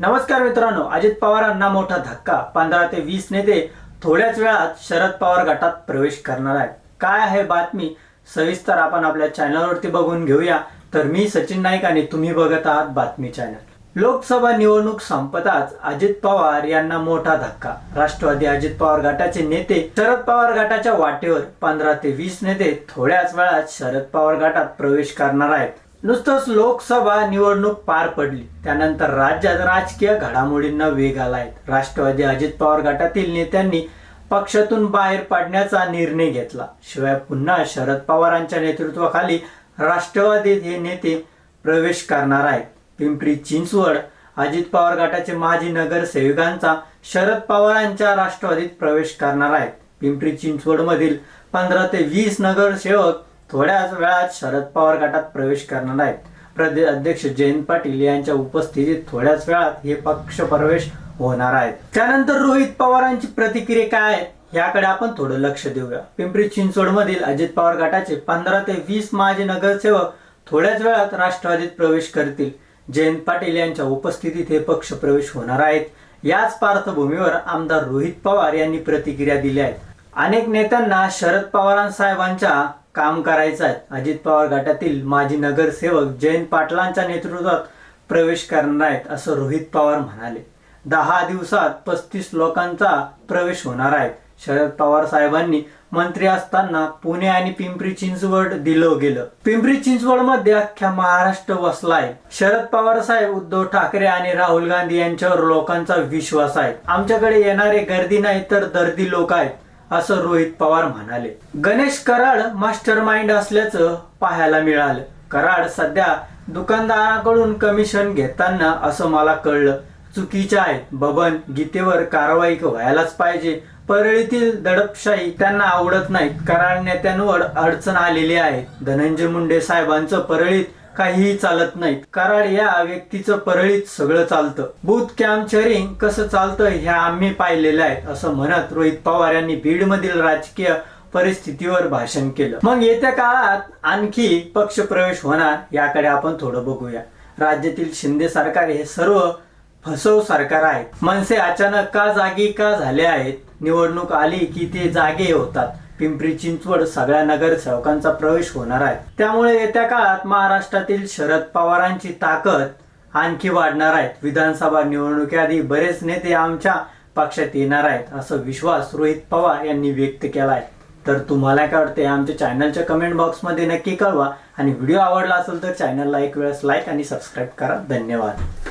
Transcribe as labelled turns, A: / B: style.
A: नमस्कार मित्रांनो अजित पवारांना मोठा धक्का. पंधरा ते वीस नेते थोड्याच वेळात शरद पवार गटात प्रवेश करणार आहेत. काय आहे बातमी? सविस्तर आपण आपल्या चॅनलवरती बघून घेऊया. तर मी सचिन नाईक आणि तुम्ही बघत आहात बातमी चॅनल. लोकसभा निवडणूक संपताच अजित पवार यांना मोठा धक्का. राष्ट्रवादी अजित पवार गटाचे नेते शरद पवार गटाच्या वाटेवर पंधरा ते वीस नेते थोड्याच वेळात शरद पवार गटात प्रवेश करणार आहेत. नुसतंच लोकसभा निवडणूक पार पडली. त्यानंतर राज्यात राजकीय घडामोडींना वेग आलाय. राष्ट्रवादी अजित पवार गटातील नेत्यांनी पक्षातून बाहेर पाडण्याचा निर्णय घेतला. शिवाय पुन्हा शरद पवारांच्या नेतृत्वाखाली राष्ट्रवादीत हे नेते प्रवेश करणार आहेत. पिंपरी चिंचवड अजित पवार गटाचे माजी नगरसेवकांचा शरद पवारांच्या राष्ट्रवादीत प्रवेश करणार आहेत. पिंपरी चिंचवडमधील पंधरा ते वीस नगरसेवक थोड्याच वेळात शरद पवार गटात प्रवेश करणार आहेत. प्रदेश अध्यक्ष जयंत पाटील यांच्या उपस्थितीत थोड्याच वेळात हे पक्ष प्रवेश होणार आहेत. त्यानंतर रोहित पवारांची प्रतिक्रिया काय आहे याकडे आपण थोडं लक्ष देऊया. पिंपरी चिंचवड मधील अजित पवार गटाचे पंधरा ते वीस माजी नगरसेवक थोड्याच वेळात राष्ट्रवादीत प्रवेश करतील. जयंत पाटील यांच्या उपस्थितीत हे पक्ष प्रवेश होणार आहेत. याच पार्श्वभूमीवर आमदार रोहित पवार यांनी प्रतिक्रिया दिल्या आहेत. अनेक नेत्यांना शरद पवारांसाहेबांच्या काम करायचं आहे अजित पवार गटातील माजी नगरसेवक जयंत पाटलांच्या नेतृत्वात प्रवेश करणार आहेत असं रोहित पवार म्हणाले. दहा दिवसात पस्तीस लोकांचा प्रवेश होणार आहे. शरद पवार साहेबांनी मंत्री असताना पुणे आणि पिंपरी चिंचवड दिलं गेलं. पिंपरी चिंचवडमध्ये अख्ख्या महाराष्ट्र वसलाय. शरद पवार साहेब उद्धव ठाकरे आणि राहुल गांधी यांच्यावर लोकांचा विश्वास आहे. आमच्याकडे येणारे गर्दी नाही तर दर्दी लोक आहेत. असं रोहित पवार म्हणाले. गणेश कराड मास्टर माइंड असल्याचं पाहायला मिळालं. कराड सध्या दुकानदाराकडून कमिशन घेताना असं मला कळलं. चुकीच्या आहेत. बबन गीतेवर कारवाई व्हायलाच पाहिजे. परळीतील दडपशाही त्यांना आवडत नाही कराड नेत्यांवर अडचण आलेली आहे. धनंजय मुंडे साहेबांचं परळीत काहीही चालत नाही कराड या व्यक्तीचं परळीत सगळं चालतं. बूथ कॅम्पचरिंग कसं चालतं हे आम्ही पाहिलेलं आहे असं म्हणत रोहित पवार यांनी बीड मधील राजकीय परिस्थितीवर भाषण केलं. मग येत्या काळात आणखी पक्ष प्रवेश होणार याकडे आपण थोडं बघूया. राज्यातील शिंदे सरकार हे सर्व फसव सरकार आहे मनसे अचानक का जागी का झाले आहेत? निवडणूक आली की ते जागे होतात? पिंपरी चिंचवड सगळ्या नगरसेवकांचा प्रवेश होणार आहे. त्यामुळे येत्या काळात महाराष्ट्रातील शरद पवारांची ताकद आणखी वाढणार आहेत विधानसभा निवडणुकीआधी बरेच नेते आमच्या पक्षात येणार आहेत असा विश्वास रोहित पवार यांनी व्यक्त केला आहे तर तुम्हाला काय वाटते आमच्या चॅनलच्या कमेंट बॉक्समध्ये नक्की कळवा. आणि व्हिडिओ आवडला असेल तर चॅनलला एक वेळेस लाईक आणि सबस्क्राईब करा. धन्यवाद.